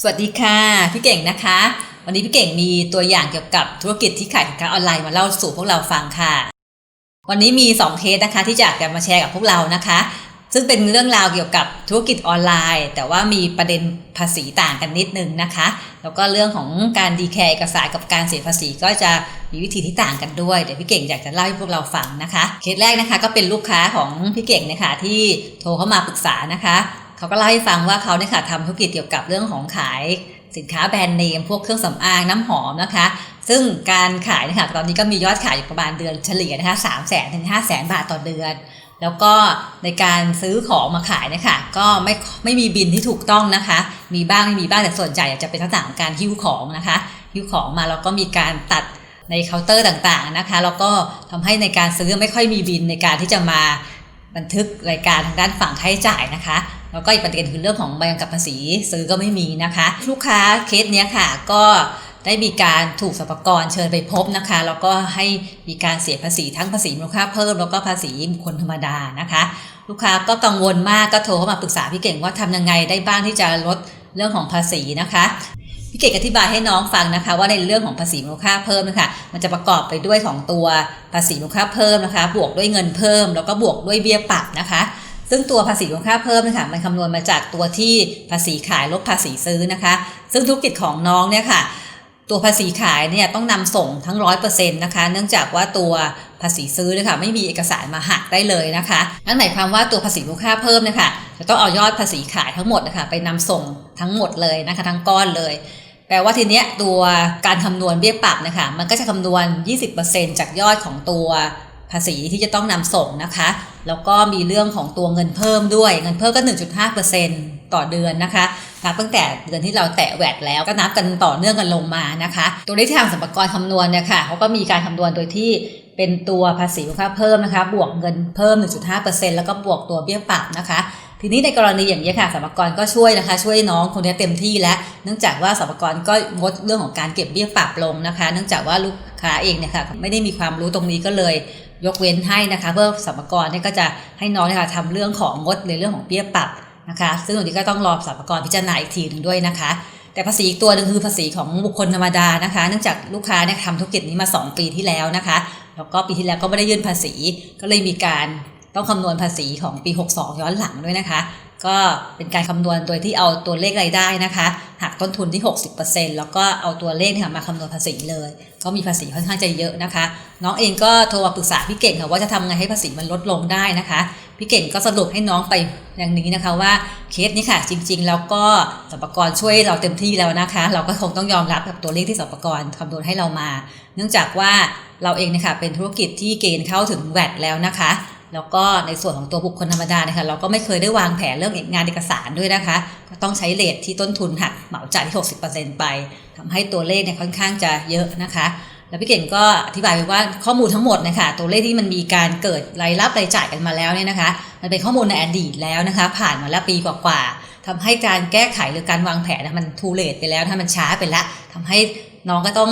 สวัสดีค่ะ พี่เก่งนะคะ วันนี้พี่เก่งมีตัวอย่างเกี่ยวกับธุรกิจที่ขายสินค้าออนไลน์มาเล่าสู่พวกเราฟังค่ะ วันนี้มี 2 เคสนะคะ ที่จะอยากจะมาแชร์กับพวกเรานะคะ ซึ่งเป็นเรื่องราวเกี่ยวกับธุรกิจออนไลน์ แต่ว่ามีประเด็นภาษีต่างกันนิดนึงนะคะ แล้วก็เรื่องของการดีแคร์เอกสารกับการเสียภาษีก็จะมีวิธีที่ต่างกันด้วยเดี๋ยวพี่เก่งอยากจะเล่าให้พวกเราฟังนะคะ เคสแรกนะคะก็เป็นลูกค้าของพี่เก่งนะคะที่โทรเข้ามาปรึกษานะคะ เขาก็เล่าให้ฟังว่าเขาเนี่ยค่ะทำธุรกิจเกี่ยวกับเรื่องของขายสินค้าแบรนด์เนมพวกเครื่องสำอางน้ำหอมนะคะ ซึ่งการขายนะคะตอนนี้ก็มียอดขายอยู่ประมาณเดือนเฉลี่ยนะคะสามแสนถึงห้าแสนบาทต่อเดือน แล้วก็ในการซื้อของมาขายเนะคะก็ไม่ไม่มีบินที่ถูกต้องนะคะ มีบ้างไม่มีบ้างแต่ส่วนใหญ่จะเป็นลักษณะของการหิ้วของนะคะหิ้วของมาแล้วก็มีการตัดในเคาน์เตอร์ต่างๆนะคะแล้วก็ทำให้ในการซื้อไม่ค่อยมีบินในการที่จะมาบันทึกรายการทางด้านฝั่งค่าใช้จ่ายนะคะ แล้วก็อีกประเด็นคือเรื่องของใบกำกับภาษีซื้อก็ไม่มีนะคะ ลูกค้าเคสเนี้ยค่ะ ก็ได้มีการถูกสรรพากรเชิญไปพบนะคะ แล้วก็ให้มีการเสียภาษีทั้งภาษีมูลค่าเพิ่มแล้วก็ภาษีบุคคลธรรมดานะคะ ลูกค้าก็กังวลมากก็โทรเข้ามาปรึกษาพี่เก่งว่าทำยังไงได้บ้างที่จะลดเรื่องของภาษีนะคะพี่เก่งอธิบายให้น้องฟังนะคะ ว่าในเรื่องของภาษีมูลค่าเพิ่มนะคะมันจะประกอบไปด้วยของตัวภาษีมูลค่าเพิ่มนะคะ บวกด้วยเงินเพิ่ม แล้วก็บวกด้วยเบี้ยปรับนะคะ ซึ่งตัวภาษีมูลค่าเพิ่มนะคะมันคำนวณมาจากตัวที่ภาษีขายลบภาษีซื้อนะคะ ซึ่งธุรกิจของน้องเนี่ยค่ะตัวภาษีขายเนี่ยต้องนำส่งทั้งร้อยเปอร์เซ็นต์นะคะ เนื่องจากว่าตัวภาษีซื้อเนะคะไม่มีเอกสารมาหักได้เลยนะคะนั่นหมายความว่าตัวภาษีมูลค่าเพิ่มเนี่ยค่ะจะต้องเอายอดภาษีขายทั้งหมดนะคะไปนำส่งทั้งหมดเลยนะคะทั้งก้อนเลย แปลว่าทีเนี้ยตัวการคำนวณเบี้ยปรับนะคะมันก็จะคำนวณ 20%จากยอดของตัวภาษีที่จะต้องนำส่งนะคะ แล้วก็มีเรื่องของตัวเงินเพิ่มด้วย เงินเพิ่มก็ 1.5%ต่อเดือนนะคะนับตั้งแต่เดือนที่เราแตะแวดแล้วก็นับกันต่อเนื่องกันลงมานะคะ ตัวเลขที่ทางสรรพากรคำนวณเนี่ยค่ะเขาก็มีการคำนวณโดยที่เป็นตัวภาษีมูลค่าเพิ่มนะคะ บวกเงินเพิ่ม 1.5%แล้วก็บวกตัวเบี้ยปรับนะคะ ทีนี้ในกรณีอย่างนี้ค่ะสรรพากรก็ช่วยนะคะ ช่วยน้องคนนี้เต็มที่แล้ว เนื่องจากว่าสรรพากรก็งดเรื่องของการเก็บเบี้ยปรับลงนะคะ เนื่องจากว่าลูกค้าเองเนี่ยค่ะไม่ได้มีความรู้ตรงนี้ก็เลย ยกเว้นให้นะคะเพื่อสมรพากรเนี่ยก็จะให้น้องนะคะทำเรื่องของงดในเรื่องของเบี้ยปรับนะคะ ซึ่งตรงนี้ก็ต้องรอสรรพากรพิจารณาอีกทีหนึ่งด้วยนะคะ แต่ภาษีอีกตัวหนึ่งคือภาษีของบุคคลธรรมดานะคะ เนื่องจากลูกค้าเนี่ยทำธุรกิจนี้มา 2 ปีที่แล้วนะคะ แล้วก็ปีที่แล้วก็ไม่ได้ยื่นภาษีก็เลยมีการ ต้องคำนวณภาษีของปี 62 ย้อนหลังด้วยนะคะ ก็เป็นการคำนวณโดยที่เอาตัวเลขรายได้นะคะหักต้นทุนที่ 60%แล้วก็เอาตัวเลขมาคำนวณภาษีเลย ก็มีภาษีค่อนข้างจะเยอะนะคะ น้องเองก็โทรมาปรึกษาพี่เก่งค่ะว่าจะทำไงให้ภาษีมันลดลงได้นะคะพี่เก่งก็สรุปให้น้องไปอย่างนี้นะคะว่าเคสนี้ค่ะจริง ๆ แล้วก็สรรพากรช่วยเราเต็มที่แล้วนะคะ เราก็คงต้องยอมรับกับตัวเลขที่สรรพากรคำนวณให้เรามา เนื่องจากว่าเราเองเนี่ยค่ะเป็นธุรกิจที่เกณฑ์เข้าถึงแวดแล้วนะคะ แล้วก็ในส่วนของตัวบุคคลธรรมดาเนี่ยค่ะเราก็ไม่เคยได้วางแผนเรื่องงานเอกสารด้วยนะคะ ก็ต้องใช้เลทที่ต้นทุนหักเหมาจ่ายที่ 60%ไปทำให้ตัวเลขเนี่ยค่อนข้างจะเยอะนะคะ แล้วพี่เก่งก็อธิบายไปว่าข้อมูลทั้งหมดนะคะตัวเลขที่มันมีการเกิดรายรับรายจ่ายกันมาแล้วเนี่ยนะคะ มันเป็นข้อมูลในอดีตแล้วนะคะ ผ่านมาแล้วปีกว่าๆทำให้การแก้ไขหรือการวางแผนนะมันทูเลตไปแล้วถ้ามันช้าไปแล้วทำให้ น้องก็ต้อง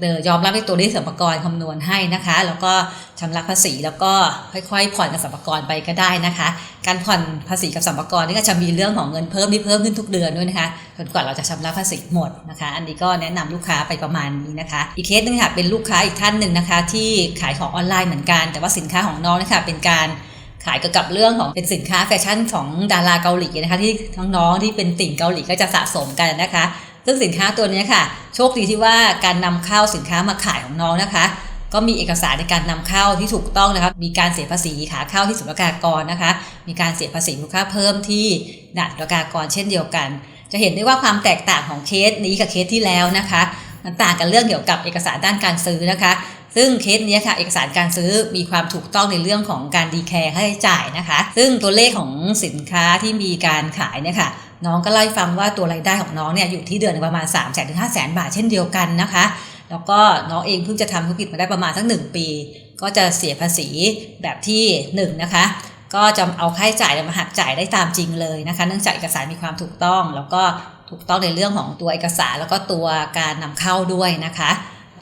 เอ่อยอมรับในตัวเลขสรรพากรคำนวณให้นะคะ แล้วก็ชำระภาษีแล้วก็ค่อยๆ ผ่อนกับสรรพากรไปก็ได้นะคะ การผ่อนภาษีกับสรรพากรนี่ก็จะมีเรื่องของเงินเพิ่มที่เพิ่มขึ้นทุกเดือนด้วยนะคะจนกว่าเราจะชำระภาษีหมดนะคะ อันนี้ก็แนะนำลูกค้าไปประมาณนี้นะคะ อีกเคสนึงค่ะเป็นลูกค้าอีกท่านหนึ่งนะคะ ที่ขายของออนไลน์เหมือนกัน แต่ว่าสินค้าของน้องนะคะเป็นการขายเกี่ยวกับเรื่องของเป็นสินค้าแฟชั่นของดาราเกาหลีนะคะ ที่น้องๆที่เป็นติ่งเกาหลีก็จะสะสมกันนะคะ ซึ่งสินค้าตัวนี้ค่ะ โชคดีที่ว่าการนำเข้าสินค้ามาขายของน้องนะคะ ก็มีเอกสารในการนำเข้าที่ถูกต้องนะคะมีการเสียภาษีขาเข้าที่ศุลกากรนะคะ มีการเสียภาษีมูลค่าเพิ่มที่ด่านศุลกากรเช่นเดียวกัน จะเห็นได้ว่าความแตกต่างของเคสนี้กับเคสที่แล้วนะคะมันต่างกันเรื่องเกี่ยวกับเอกสารด้านการซื้อนะคะ ซึ่งเคสนี้ค่ะเอกสารการซื้อมีความถูกต้องในเรื่องของการดีแคร์ค่าใช้จ่ายนะคะ ซึ่งตัวเลขของสินค้าที่มีการขายเนี่ยค่ะ น้องก็เล่าให้ฟังว่าตัวรายได้ของน้องเนี่ยอยู่ที่เดือนประมาณ3 0 0 0 0ถึง5 0 0 0 0 บาทเช่นเดียวกันนะคะ แล้วก็น้องเองเพิ่งจะทำธุรกิจมาได้ประมาณสักหนึ่งปี ก็จะเสียภาษีแบบที่1นงนะคะก็จะเอาค่าใช้จ่ายมาหักจ่ายได้ตามจริงเลยนะคะเนื่องจากเอกสารมีความถูกต้อง แล้วก็ถูกต้องในเรื่องของตัวเอกสารแล้วก็ตัวการนำเข้าด้วยนะคะ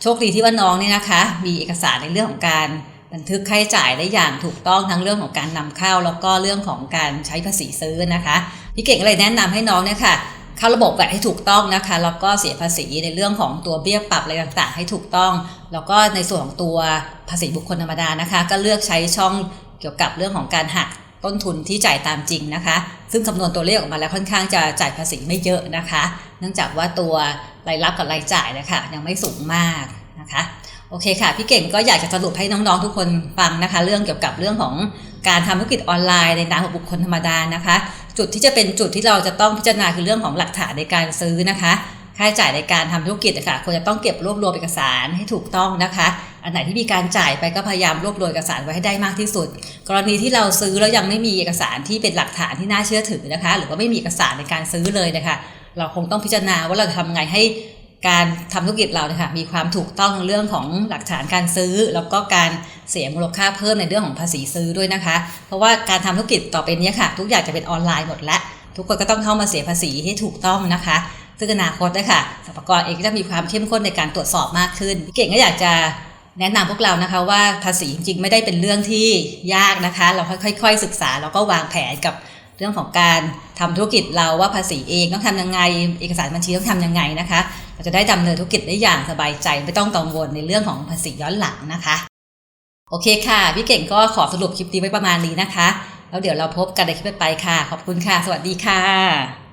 โชคดีที่ว่าน้องเนี่ยนะคะ มีเอกสารในเรื่องของการบันทึกค่าใช้จ่ายได้อย่างถูกต้องทั้งเรื่องของการนำเข้า แล้วก็เรื่องของการใช้ภาษีซื้อนะคะ พี่เก่งก็เลยแนะนำให้น้องเนี่ยค่ะเข้าระบบแบบให้ถูกต้องนะคะแล้วก็เสียภาษีในเรื่องของตัวเบี้ยปรับอะไรต่างๆ ให้ถูกต้อง แล้วก็ในส่วนของตัวภาษีบุคคลธรรมดานะคะ ก็เลือกใช้ช่องเกี่ยวกับเรื่องของการหักต้นทุนที่จ่ายตามจริงนะคะ ซึ่งคำนวณตัวเลขออกมาแล้วค่อนข้างจะจ่ายภาษีไม่เยอะนะคะ เนื่องจากว่าตัวรายรับกับรายจ่ายนะคะยังไม่สูงมากนะคะ โอเคค่ะ พี่เก่งก็อยากจะสรุปให้น้องๆทุกคนฟังนะคะ เรื่องเกี่ยวกับเรื่องของ การทำธุรกิจออนไลน์ในนามของบุคคลธรรมดานะคะ จุดที่จะเป็นจุดที่เราจะต้องพิจารณาคือเรื่องของหลักฐานในการซื้อนะคะ ค่าใช้จ่ายในการทำธุรกิจนะคะควรจะต้องเก็บรวบรวมเอกสารให้ถูกต้องนะคะ อันไหนที่มีการจ่ายไปก็พยายามรวบรวมเอกสารไว้ให้ได้มากที่สุด กรณีที่เราซื้อแล้วยังไม่มีเอกสารที่เป็นหลักฐานที่น่าเชื่อถือนะคะ หรือว่าไม่มีเอกสารในการซื้อเลยนะคะเราคงต้องพิจารณาว่าเราจะทำไงให้ การทำธุรกิจเราเนี่ยค่ะมีความถูกต้องเรื่องของหลักฐานการซื้อ แล้วก็การเสียมูลค่าเพิ่มในเรื่องของภาษีซื้อด้วยนะคะ เพราะว่าการทำธุรกิจต่อไปนี้ค่ะ ทุกอย่างจะเป็นออนไลน์หมดแล้วทุกคนก็ต้องเข้ามาเสียภาษีให้ถูกต้องนะคะซึ่งอนาคตนะคะสรรพากรเองก็จะมีความเข้มข้นในการตรวจสอบมากขึ้นเก่งก็อยากจะแนะนำพวกเรานะคะว่าภาษีจริงๆไม่ได้เป็นเรื่องที่ยากนะคะ เราค่อยๆศึกษาแล้วก็วางแผนกับเรื่องของการทำธุรกิจเราว่าภาษีเองต้องทำยังไง เอกสารบัญชีต้องทำยังไงนะคะ เราจะได้ดำเนินธุรกิจได้อย่างสบายใจไม่ต้องกังวลในเรื่องของภาษีย้อนหลังนะคะ โอเคค่ะ พี่เก่งก็ขอสรุปคลิปนี้ไว้ประมาณนี้นะคะ แล้วเดี๋ยวเราพบกันในคลิปต่อไปค่ะ ขอบคุณค่ะ สวัสดีค่ะ